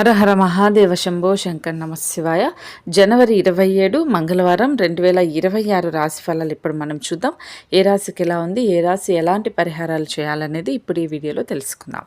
హర హర మహాదేవ శంభో శంకర్ నమశివాయ. జనవరి ఇరవై ఏడు మంగళవారం రెండు వేల ఇరవై ఆరు రాశి ఫలాలు ఇప్పుడు మనం చూద్దాం. ఏ రాశికి ఎలా ఉంది ఏ రాశి ఎలాంటి పరిహారాలు చేయాలనేది ఇప్పుడు ఈ వీడియోలో తెలుసుకుందాం.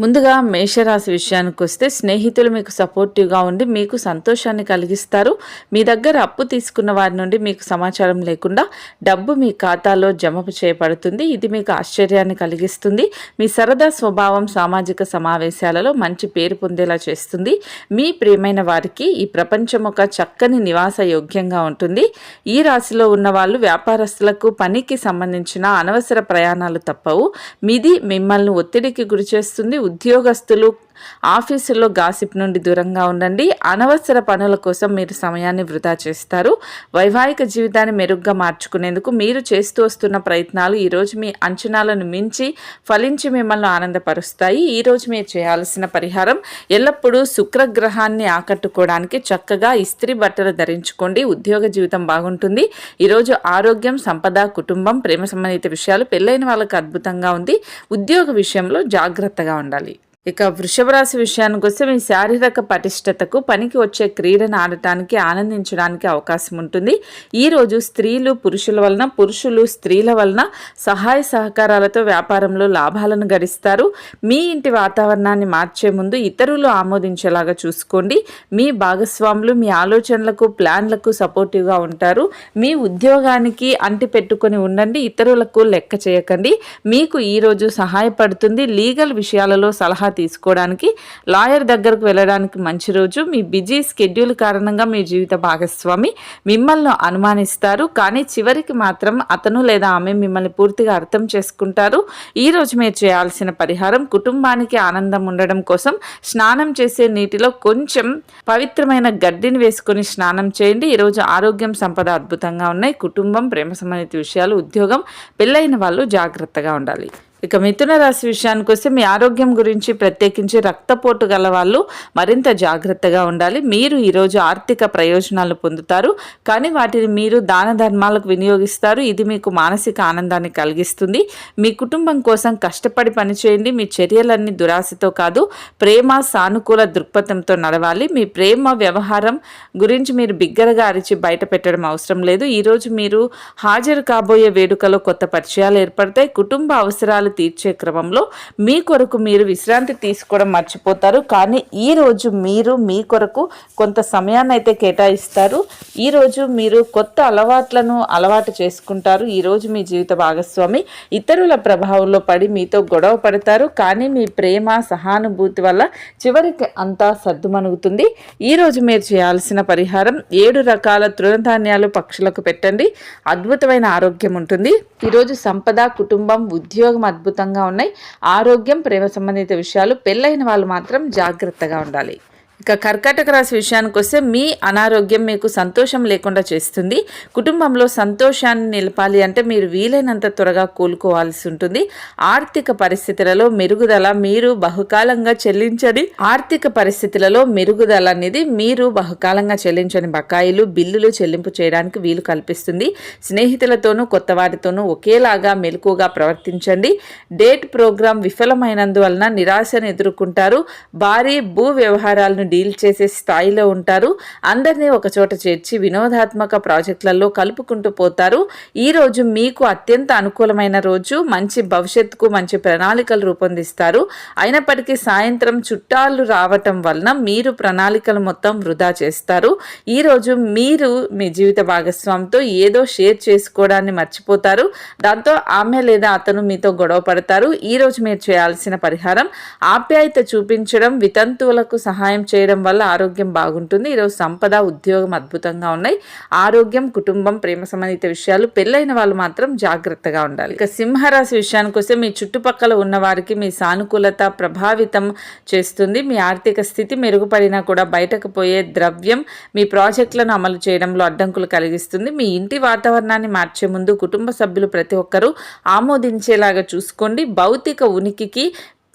ముందుగా మేషరాశి విషయానికి వస్తే స్నేహితులు మీకు సపోర్టివ్గా ఉండి మీకు సంతోషాన్ని కలిగిస్తారు. మీ దగ్గర అప్పు తీసుకున్న వారి నుండి మీకు సమాచారం లేకుండా డబ్బు మీ ఖాతాలో జమ చేయబడుతుంది. ఇది మీకు ఆశ్చర్యాన్ని కలిగిస్తుంది. మీ సరదా స్వభావం సామాజిక సమావేశాలలో మంచి పేరు పొందేలా చేస్తుంది. మీ ప్రియమైన వారికి ఈ ప్రపంచం ఒక చక్కని నివాస యోగ్యంగా ఉంటుంది. ఈ రాశిలో ఉన్న వాళ్ళు వ్యాపారస్తులకు పనికి సంబంధించిన అనవసర ప్రయాణాలు తప్పవు. మీది మిమ్మల్ని ఒత్తిడికి గురి చేస్తుంది. ఉద్యోగస్తులు ఆఫీసుల్లో గాసిప్ నుండి దూరంగా ఉండండి. అనవసర పనుల కోసం మీరు సమయాన్ని వృధా చేస్తారు. వైవాహిక జీవితాన్ని మెరుగ్గా మార్చుకునేందుకు మీరు చేస్తూ వస్తున్న ప్రయత్నాలు ఈరోజు మీ అంచనాలను మించి ఫలించి మిమ్మల్ని ఆనందపరుస్తాయి. ఈరోజు మీరు చేయాల్సిన పరిహారం ఎల్లప్పుడూ శుక్రగ్రహాన్ని ఆకట్టుకోవడానికి చక్కగా ఇస్త్రీ బట్టలు ధరించుకోండి. ఉద్యోగ జీవితం బాగుంటుంది. ఈరోజు ఆరోగ్యం సంపద కుటుంబం ప్రేమ సంబంధిత విషయాలు పెళ్ళైన వాళ్ళకి అద్భుతంగా ఉంది. ఉద్యోగ విషయంలో జాగ్రత్తగా ఉండాలి. ఇక వృషభ రాశి విషయానికి వస్తే మీ శారీరక పటిష్టతకు పనికి వచ్చే క్రీడను ఆడటానికి ఆనందించడానికి అవకాశం ఉంటుంది. ఈరోజు స్త్రీలు పురుషుల వలన పురుషులు స్త్రీల వలన సహాయ సహకారాలతో వ్యాపారంలో లాభాలను గడిస్తారు. మీ ఇంటి వాతావరణాన్ని మార్చే ముందు ఇతరులు ఆమోదించేలాగా చూసుకోండి. మీ భాగస్వాములు మీ ఆలోచనలకు ప్లాన్లకు సపోర్టివ్గా ఉంటారు. మీ ఉద్యోగానికి అంటి పెట్టుకొని ఉండండి. ఇతరులకు లెక్క చేయకండి. మీకు ఈరోజు సహాయపడుతుంది. లీగల్ విషయాలలో సలహా తీసుకోవడానికి లాయర్ దగ్గరకు వెళ్ళడానికి మంచి రోజు. మీ బిజీ స్కెడ్యూల్ కారణంగా మీ జీవిత భాగస్వామి మిమ్మల్ని అనుమానిస్తారు. కానీ చివరికి మాత్రం అతను లేదా ఆమె మిమ్మల్ని పూర్తిగా అర్థం చేసుకుంటారు. ఈ రోజు మీరు చేయాల్సిన పరిహారం కుటుంబానికి ఆనందం ఉండడం కోసం స్నానం చేసే నీటిలో కొంచెం పవిత్రమైన గడ్డిని వేసుకొని స్నానం చేయండి. ఈరోజు ఆరోగ్యం సంపద అద్భుతంగా ఉన్నాయి. కుటుంబం ప్రేమ సంబంధిత విషయాలు ఉద్యోగం పెళ్ళైన వాళ్ళు జాగ్రత్తగా ఉండాలి. ఇక మిథున రాశి విషయానికి వస్తే మీ ఆరోగ్యం గురించి ప్రత్యేకించి రక్తపోటు గల వాళ్ళు మరింత జాగ్రత్తగా ఉండాలి. మీరు ఈరోజు ఆర్థిక ప్రయోజనాలు పొందుతారు. కానీ వాటిని మీరు దాన ధర్మాలకు వినియోగిస్తారు. ఇది మీకు మానసిక ఆనందాన్ని కలిగిస్తుంది. మీ కుటుంబం కోసం కష్టపడి పనిచేయండి. మీ చర్యలన్నీ దురాశతో కాదు ప్రేమ సానుకూల దృక్పథంతో నడవాలి. మీ ప్రేమ వ్యవహారం గురించి మీరు బిగ్గరగా అరిచి బయట పెట్టడం అవసరం లేదు. ఈరోజు మీరు హాజరు కాబోయే వేడుకలో కొత్త పరిచయాలు ఏర్పడతాయి. కుటుంబ అవసరాలు తీర్చే క్రమంలో మీ కొరకు మీరు విశ్రాంతి తీసుకోవడం మర్చిపోతారు. కానీ ఈ రోజు మీరు మీ కొరకు కొంత సమయాన్ని అయితే కేటాయిస్తారు. ఈరోజు మీరు కొత్త అలవాట్లను అలవాటు చేసుకుంటారు. ఈరోజు మీ జీవిత భాగస్వామి ఇతరుల ప్రభావంలో పడి మీతో గొడవ పడతారు. కానీ మీ ప్రేమ సహానుభూతి వల్ల చివరికి అంతా సర్దుమణుగుతుంది. ఈ రోజు మీరు చేయాల్సిన పరిహారం ఏడు రకాల తృణధాన్యాలు పక్షులకు పెట్టండి. అద్భుతమైన ఆరోగ్యం ఉంటుంది. ఈరోజు సంపద కుటుంబం ఉద్యోగం అద్భుతంగా ఉన్నాయి. ఆరోగ్యం ప్రేమ సంబంధిత విషయాలు పెళ్ళైన వాళ్ళు మాత్రం జాగ్రత్తగా ఉండాలి. ఇక కర్కాటక రాశి విషయానికి వస్తే మీ అనారోగ్యం మీకు సంతోషం లేకుండా చేస్తుంది. కుటుంబంలో సంతోషాన్ని నిలపాలి అంటే మీరు వీలైనంత త్వరగా కోలుకోవాల్సి ఉంటుంది. ఆర్థిక పరిస్థితులలో మెరుగుదల మీరు బహుకాలంగా చెల్లించని ఆర్థిక పరిస్థితులలో మెరుగుదల అనేది మీరు బహుకాలంగా చెల్లించని బకాయిలు బిల్లులు చెల్లింపు చేయడానికి వీలు కల్పిస్తుంది. స్నేహితులతోనూ కొత్త వారితోనూ ఒకేలాగా మెలకుగా ప్రవర్తించండి. డేట్ ప్రోగ్రాం విఫలమైనందువలన నిరాశను ఎదుర్కొంటారు. భారీ భూ వ్యవహారాలను డీల్ చేసే స్థాయిలో ఉంటారు. అందరినీ ఒక చోట చేర్చి వినోదాత్మక ప్రాజెక్టులలో కలుపుకుంటూ పోతారు. ఈ రోజు మీకు అత్యంత అనుకూలమైన రోజు మంచి భవిష్యత్తుకు మంచి ప్రణాళికలు రూపొందిస్తారు. అయినప్పటికీ సాయంత్రం చుట్టాలు రావటం వలన మీరు ప్రణాళికలు మొత్తం వృధా చేస్తారు. ఈ రోజు మీరు మీ జీవిత భాగస్వామితో ఏదో షేర్ చేసుకోవడాన్ని మర్చిపోతారు. దాంతో ఆమె లేదా అతను మీతో గొడవ పడతారు. ఈ రోజు మీరు చేయాల్సిన పరిహారం ఆప్యాయత చూపించడం వితంతువులకు సహాయం చేయడం చేయడం వల్ల ఆరోగ్యం బాగుంటుంది. ఈరోజు సంపద ఉద్యోగం అద్భుతంగా ఉన్నాయి. ఆరోగ్యం కుటుంబం ప్రేమ సంబంధిత విషయాలు పెళ్ళైన వాళ్ళు మాత్రం జాగ్రత్తగా ఉండాలి. ఇక సింహరాశి విషయానికి వస్తే మీ చుట్టుపక్కల ఉన్న వారికి మీ సానుకూలత ప్రభావితం చేస్తుంది. మీ ఆర్థిక స్థితి మెరుగుపడినా కూడా బయటకు పోయే ద్రవ్యం మీ ప్రాజెక్టులను అమలు చేయడంలో అడ్డంకులు కలిగిస్తుంది. మీ ఇంటి వాతావరణాన్ని మార్చే ముందు కుటుంబ సభ్యులు ప్రతి ఒక్కరూ ఆమోదించేలాగా చూసుకోండి. భౌతిక ఉనికికి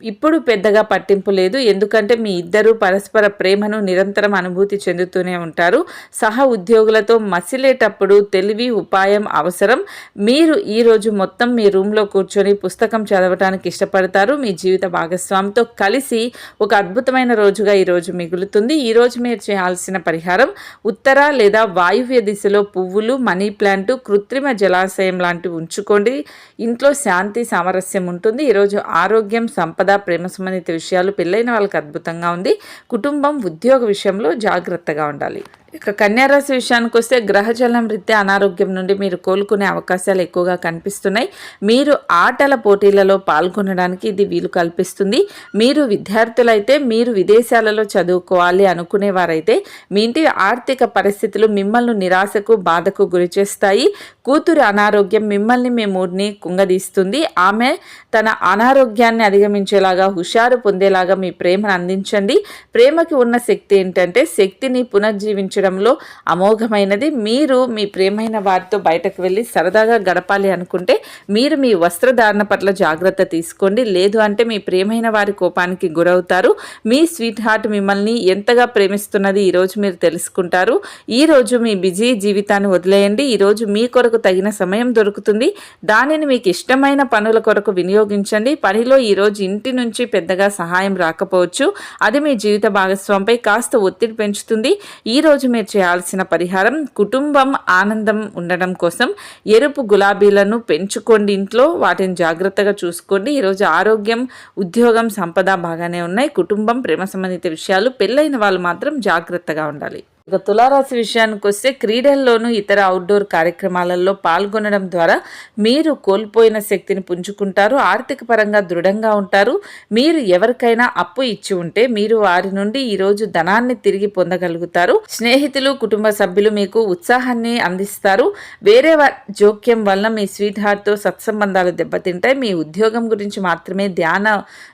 ఇప్పుడు పెద్దగా పట్టింపు లేదు. ఎందుకంటే మీ ఇద్దరు పరస్పర ప్రేమను నిరంతరం అనుభూతి చెందుతూనే ఉంటారు. సహ ఉద్యోగులతో మసిలేటప్పుడు తెలివి ఉపాయం అవసరం. మీరు ఈరోజు మొత్తం మీ రూమ్లో కూర్చొని పుస్తకం చదవటానికి ఇష్టపడతారు. మీ జీవిత భాగస్వామితో కలిసి ఒక అద్భుతమైన రోజుగా ఈరోజు మిగులుతుంది. ఈరోజు మీరు చేయాల్సిన పరిహారం ఉత్తర లేదా వాయువ్య దిశలో పువ్వులు మనీ ప్లాంట్ కృత్రిమ జలాశయం లాంటివి ఉంచుకోండి. ఇంట్లో శాంతి సామరస్యం ఉంటుంది. ఈరోజు ఆరోగ్యం సంపద ప్రేమ సంబంధిత విషయాలు పెళ్ళైన వాళ్ళకి అద్భుతంగా ఉంది. కుటుంబం ఉద్యోగ విషయంలో జాగ్రత్తగా ఉండాలి. ఇక కన్యారాశి విషయానికి వస్తే గ్రహజలం రీత్యా అనారోగ్యం నుండి మీరు కోలుకునే అవకాశాలు ఎక్కువగా కనిపిస్తున్నాయి. మీరు ఆటల పోటీలలో పాల్గొనడానికి ఇది వీలు కల్పిస్తుంది. మీరు విద్యార్థులైతే మీరు విదేశాలలో చదువుకోవాలి అనుకునేవారైతే మీ ఇంటి ఆర్థిక పరిస్థితులు మిమ్మల్ని నిరాశకు బాధకు గురిచేస్తాయి కూతురు అనారోగ్యం మిమ్మల్ని మీ మూడిని కుంగదీస్తుంది. ఆమె తన అనారోగ్యాన్ని అధిగమించేలాగా హుషారు పొందేలాగా మీ ప్రేమను అందించండి. ప్రేమకి ఉన్న శక్తి ఏంటంటే శక్తిని పునర్జీవించడం పునర్జీవించడంలో అమోఘమైనది. మీరు మీ ప్రేమైన వారితో బయటకు వెళ్ళి సరదాగా గడపాలి అనుకుంటే మీరు మీ వస్త్రధారణ పట్ల జాగ్రత్త తీసుకోండి. లేదు అంటే మీ ప్రేమైన వారి కోపానికి గురవుతారు. మీ స్వీట్ హార్ట్ మిమ్మల్ని ఎంతగా ప్రేమిస్తున్నది ఈరోజు మీరు తెలుసుకుంటారు. ఈరోజు మీ బిజీ జీవితాన్ని వదిలేయండి. ఈరోజు మీ కొరకు తగిన సమయం దొరుకుతుంది. దానిని మీకు ఇష్టమైన పనుల కొరకు వినియోగించండి. పనిలో ఈరోజు ఇంటి నుంచి పెద్దగా సహాయం రాకపోవచ్చు. అది మీ జీవిత భాగస్వామిపై కాస్త ఒత్తిడి పెంచుతుంది. ఈ రోజు మీరు చేయాల్సిన పరిహారం కుటుంబం ఆనందం ఉండడం కోసం ఎరుపు గులాబీలను పెంచుకోండి ఇంట్లో. వాటిని జాగ్రత్తగా చూసుకోండి. ఈరోజు ఆరోగ్యం ఉద్యోగం సంపద బాగానే ఉన్నాయి. కుటుంబం ప్రేమ సంబంధిత విషయాలు పెళ్ళైన వాళ్ళు మాత్రం జాగ్రత్తగా ఉండాలి. ఇక తులారాశి విషయానికి వస్తే క్రీడల్లోనూ ఇతర అవుట్డోర్ కార్యక్రమాలలో పాల్గొనడం ద్వారా మీరు కోల్పోయిన శక్తిని పుంజుకుంటారు ఆర్థిక పరంగా దృఢంగా ఉంటారు. మీరు ఎవరికైనా అప్పు ఇచ్చి ఉంటే మీరు వారి నుండి ఈరోజు ధనాన్ని తిరిగి పొందగలుగుతారు. స్నేహితులు కుటుంబ సభ్యులు మీకు ఉత్సాహాన్ని అందిస్తారు. వేరే జోక్యం వలన మీ స్వీట్ హార్ట్తో సత్సంబంధాలు దెబ్బతింటాయి. మీ ఉద్యోగం గురించి మాత్రమే ధ్యాన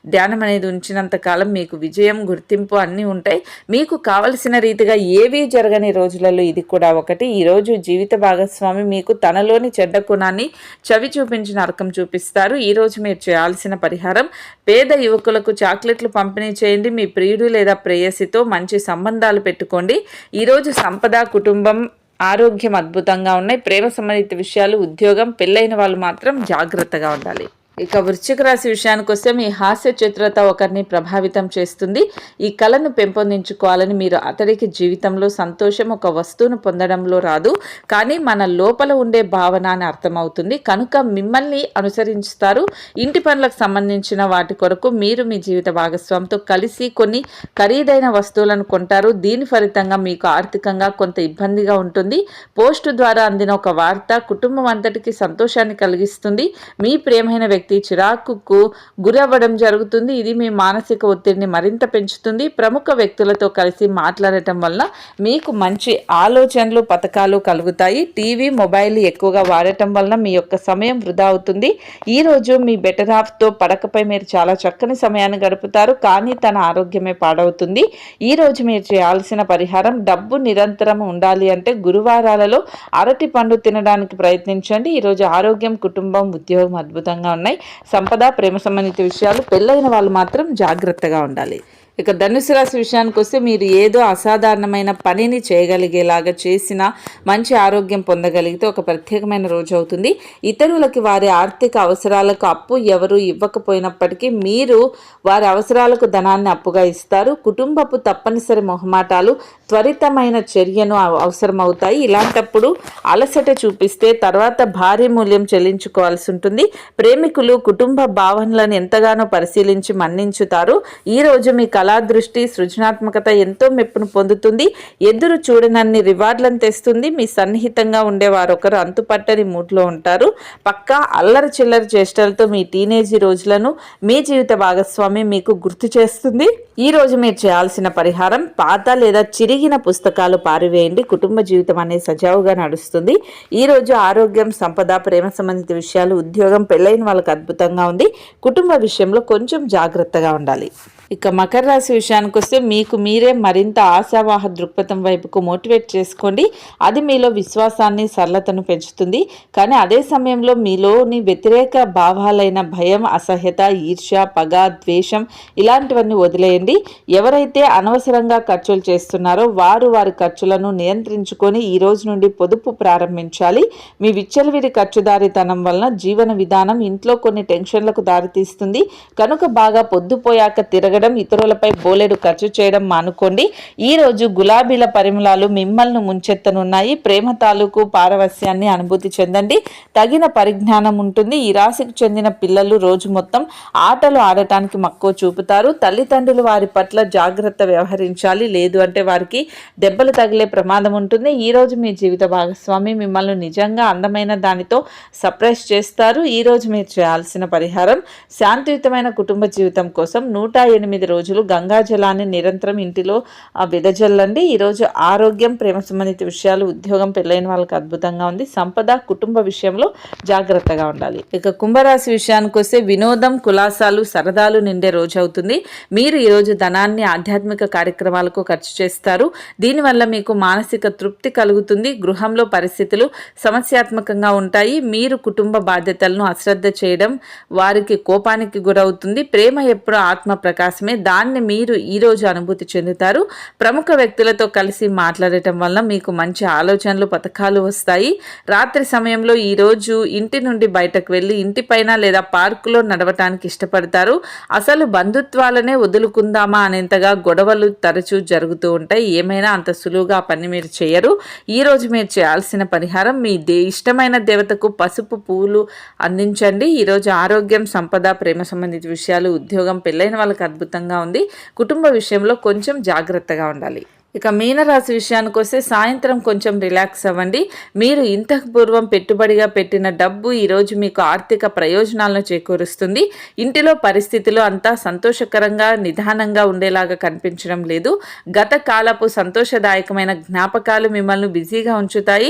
ధ్యానం అనేది ఉంచినంత కాలం మీకు విజయం గుర్తింపు అన్నీ ఉంటాయి. మీకు కావలసిన రీతిగా ఏవి జరగని రోజులలో ఇది కూడా ఒకటి. ఈరోజు జీవిత భాగస్వామి మీకు తనలోని చెడ్డ గుణాన్ని చవి చూపించిన అర్థం చూపిస్తారు. ఈరోజు మీరు చేయాల్సిన పరిహారం పేద యువకులకు చాక్లెట్లు పంపిణీ చేయండి. మీ ప్రియుడు లేదా ప్రేయసితో మంచి సంబంధాలు పెట్టుకోండి. ఈరోజు సంపద కుటుంబం ఆరోగ్యం అద్భుతంగా ఉన్నాయి. ప్రేమ సంబంధిత విషయాలు ఉద్యోగం పెళ్ళైన వాళ్ళు మాత్రం జాగ్రత్తగా ఉండాలి. ఇక వృశ్చిక రాశి విషయానికి వస్తే మీ హాస్య చిత్రత ఒకరిని ప్రభావితం చేస్తుంది. ఈ కళను పెంపొందించుకోవాలని మీరు అతడికి జీవితంలో సంతోషం ఒక వస్తువును పొందడంలో రాదు. కానీ మన లోపల ఉండే భావన అని అర్థమవుతుంది. కనుక మిమ్మల్ని అనుసరిస్తారు ఇంటి పనులకు సంబంధించిన వాటి కొరకు మీరు మీ జీవిత భాగస్వామితో కలిసి కొన్ని ఖరీదైన వస్తువులను కొంటారు. దీని ఫలితంగా మీకు ఆర్థికంగా కొంత ఇబ్బందిగా ఉంటుంది. పోస్టు ద్వారా అందిన ఒక వార్త కుటుంబం అంతటికి సంతోషాన్ని కలిగిస్తుంది. మీ ప్రేమైన వ్యక్తి చిరాకుకు గురవ్వడం జరుగుతుంది. ఇది మీ మానసిక ఒత్తిడిని మరింత పెంచుతుంది. ప్రముఖ వ్యక్తులతో కలిసి మాట్లాడటం వల్ల మీకు మంచి ఆలోచనలు పథకాలు కలుగుతాయి. టీవీ మొబైల్ ఎక్కువగా వాడటం వలన మీ యొక్క సమయం వృధా అవుతుంది. ఈ రోజు మీ బెటర్ ఆఫ్తో పడకపై మీరు చాలా చక్కని సమయాన్ని గడుపుతారు. కానీ తన ఆరోగ్యమే పాడవుతుంది. ఈ రోజు మీరు చేయాల్సిన పరిహారం డబ్బు నిరంతరం ఉండాలి అంటే గురువారాలలో అరటి పండు తినడానికి ప్రయత్నించండి. ఈరోజు ఆరోగ్యం కుటుంబం ఉద్యోగం అద్భుతంగా ఉన్నాయి. సంపద ప్రేమ సంబంధిత విషయాలు పెళ్ళైన వాళ్ళు మాత్రం జాగ్రత్తగా ఉండాలి. ఇక ధనుసు రాశి విషయానికి వస్తే మీరు ఏదో అసాధారణమైన పనిని చేయగలిగేలాగా చేసిన మంచి ఆరోగ్యం పొందగలిగితే ఒక ప్రత్యేకమైన రోజు అవుతుంది. ఇతరులకి వారి ఆర్థిక అవసరాలకు అప్పు ఎవరు ఇవ్వకపోయినప్పటికీ మీరు వారి అవసరాలకు ధనాన్ని అప్పుగా ఇస్తారు. కుటుంబపు తప్పనిసరి మొహమాటాలు త్వరితమైన చర్యను అవసరమవుతాయి. ఇలాంటప్పుడు అలసట చూపిస్తే తర్వాత భారీ మూల్యం చెల్లించుకోవాల్సి ఉంటుంది. ప్రేమికులు కుటుంబ భావనలను ఎంతగానో పరిశీలించి మన్నించుతారు. ఈ రోజు మీ కళా దృష్టి సృజనాత్మకత ఎంతో మెప్పును పొందుతుంది. ఎదురు చూడనన్ని రివార్డులను తెస్తుంది. మీ సన్నిహితంగా ఉండే వారొకరు అంతుపట్టని మూడ్లో ఉంటారు. పక్కా అల్లరి చిల్లరి చేష్టలతో మీ టీనేజీ రోజులను మీ జీవిత భాగస్వామి మీకు గుర్తు చేస్తుంది. ఈ రోజు మీరు చేయాల్సిన పరిహారం పాత లేదా విరిగిన పుస్తకాలు పారివేయండి. కుటుంబ జీవితం అనేది సజావుగా నడుస్తుంది. ఈ రోజు ఆరోగ్యం సంపద ప్రేమ సంబంధిత విషయాలు ఉద్యోగం పెళ్ళైన వాళ్ళకి అద్భుతంగా ఉంది. కుటుంబ విషయంలో కొంచెం జాగ్రత్తగా ఉండాలి. ఇక మకర రాశి విషయానికి వస్తే మీకు మీరే మరింత ఆశావాహ దృక్పథం వైపుకు మోటివేట్ చేసుకోండి. అది మీలో విశ్వాసాన్ని సరళతను పెంచుతుంది. కానీ అదే సమయంలో మీలోని వ్యతిరేక భావాలైన భయం అసహ్యత ఈర్ష్య పగ ద్వేషం ఇలాంటివన్నీ వదిలేయండి. ఎవరైతే అనవసరంగా ఖర్చులు చేస్తున్నారో వారు వారి ఖర్చులను నియంత్రించుకొని ఈ రోజు నుండి పొదుపు ప్రారంభించాలి. మీ విచ్చలవిడి ఖర్చుదారితనం వలన జీవన విధానం ఇంట్లో కొన్ని టెన్షన్లకు దారితీస్తుంది. కనుక బాగా పొద్దుపోయాక తిరగడం. ఇతరులపై బోలెడు ఖర్చు చేయడం మానుకోండి. ఈ రోజు గులాబీల పరిమళాలు మిమ్మల్ని ముంచెత్తనున్నాయి. ప్రేమ తాలూకు పారవస్యాన్ని అనుభూతి చెందండి. తగిన పరిజ్ఞానం ఉంటుంది. ఈ రాశికి చెందిన పిల్లలు రోజు మొత్తం ఆటలు ఆడటానికి మక్కువ చూపుతారు. తల్లిదండ్రులు వారి పట్ల జాగ్రత్త వ్యవహరించాలి. లేదు అంటే వారికి దెబ్బలు తగిలే ప్రమాదం ఉంటుంది. ఈ రోజు మీ జీవిత భాగస్వామి మిమ్మల్ని నిజంగా అందమైన దానితో సర్ప్రైజ్ చేస్తారు. ఈ రోజు మీరు చేయాల్సిన పరిహారం శాంతియుతమైన కుటుంబ జీవితం కోసం నూట ఎనిమిది రోజులు గంగా జలాన్ని నిరంతరం ఇంటిలో ఆ, ఈరోజు ఆరోగ్యం ప్రేమ సంబంధిత విషయాలు ఉద్యోగం పెళ్ళైన వాళ్ళకి అద్భుతంగా ఉంది. సంపద కుటుంబ విషయంలో జాగ్రత్తగా ఉండాలి. ఇక కుంభరాశి విషయానికి వస్తే వినోదం కులాసాలు సరదాలు నిండే రోజు అవుతుంది. మీరు ఈరోజు ధనాన్ని ఆధ్యాత్మిక కార్యక్రమాలకు ఖర్చు చేస్తారు. దీనివల్ల మీకు మానసిక తృప్తి కలుగుతుంది. గృహంలో పరిస్థితులు సమస్యాత్మకంగా ఉంటాయి. మీరు కుటుంబ బాధ్యతలను అశ్రద్ధ చేయడం వారికి కోపానికి గురవుతుంది. ప్రేమ ఎప్పుడు ఆత్మ ప్రకాశం అవకాశమే దాన్ని మీరు ఈరోజు అనుభూతి చెందుతారు. ప్రముఖ వ్యక్తులతో కలిసి మాట్లాడటం వల్ల మీకు మంచి ఆలోచనలు పథకాలు వస్తాయి. రాత్రి సమయంలో ఈరోజు ఇంటి నుండి బయటకు వెళ్ళి ఇంటిపైన లేదా పార్కులో నడవటానికి ఇష్టపడతారు. అసలు బంధుత్వాలనే వదులుకుందామా అనేంతగా గొడవలు తరచూ జరుగుతూ ఉంటాయి. ఏమైనా అంత సులువుగా పని మీరు చేయరు. ఈ రోజు మీరు చేయాల్సిన పరిహారం మీ దే ఇష్టమైన దేవతకు పసుపు పువ్వులు అందించండి. ఈరోజు ఆరోగ్యం సంపద ప్రేమ సంబంధిత విషయాలు ఉద్యోగం పెళ్ళైన వాళ్ళకి అద్భుతంగా ఉంది. కుటుంబ విషయంలో కొంచెం జాగ్రత్తగా ఉండాలి. ఇక మీనరాశి విషయానికి వస్తే సాయంత్రం కొంచెం రిలాక్స్ అవ్వండి. మీరు ఇంతకు పూర్వం పెట్టుబడిగా పెట్టిన డబ్బు ఈరోజు మీకు ఆర్థిక ప్రయోజనాలను చేకూరుస్తుంది. ఇంటిలో పరిస్థితులు అంతా సంతోషకరంగా నిదానంగా ఉండేలాగా కనిపించడం లేదు. గత కాలపు సంతోషదాయకమైన జ్ఞాపకాలు మిమ్మల్ని బిజీగా ఉంచుతాయి.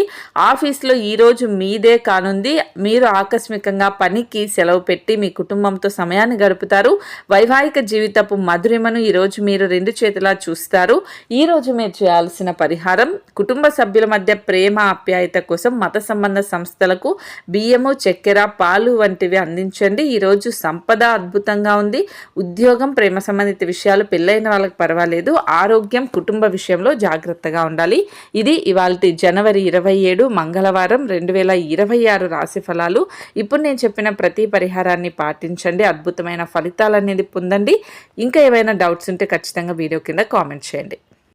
ఆఫీస్లో ఈరోజు మీదే కానుంది. మీరు ఆకస్మికంగా పనికి సెలవు పెట్టి మీ కుటుంబంతో సమయాన్ని గడుపుతారు. వైవాహిక జీవితపు మధురిమను ఈరోజు మీరు రెండు చేతులా చూస్తారు. ఈరోజు రోజు మీరు చేయాల్సిన పరిహారం కుటుంబ సభ్యుల మధ్య ప్రేమ ఆప్యాయత కోసం మత సంబంధ సంస్థలకు బియ్యము చక్కెర పాలు వంటివి అందించండి. ఈరోజు సంపద అద్భుతంగా ఉంది. ఉద్యోగం ప్రేమ సంబంధిత విషయాలు పెళ్ళైన వాళ్ళకి పర్వాలేదు. ఆరోగ్యం కుటుంబ విషయంలో జాగ్రత్తగా ఉండాలి. ఇది ఇవాళ జనవరి ఇరవై ఏడు మంగళవారం రెండు వేల ఇరవై ఆరు రాశి ఫలాలు. ఇప్పుడు నేను చెప్పిన ప్రతి పరిహారాన్ని పాటించండి. అద్భుతమైన ఫలితాలు అనేది పొందండి. ఇంకా ఏవైనా డౌట్స్ ఉంటే ఖచ్చితంగా వీడియో కింద కామెంట్ చేయండి.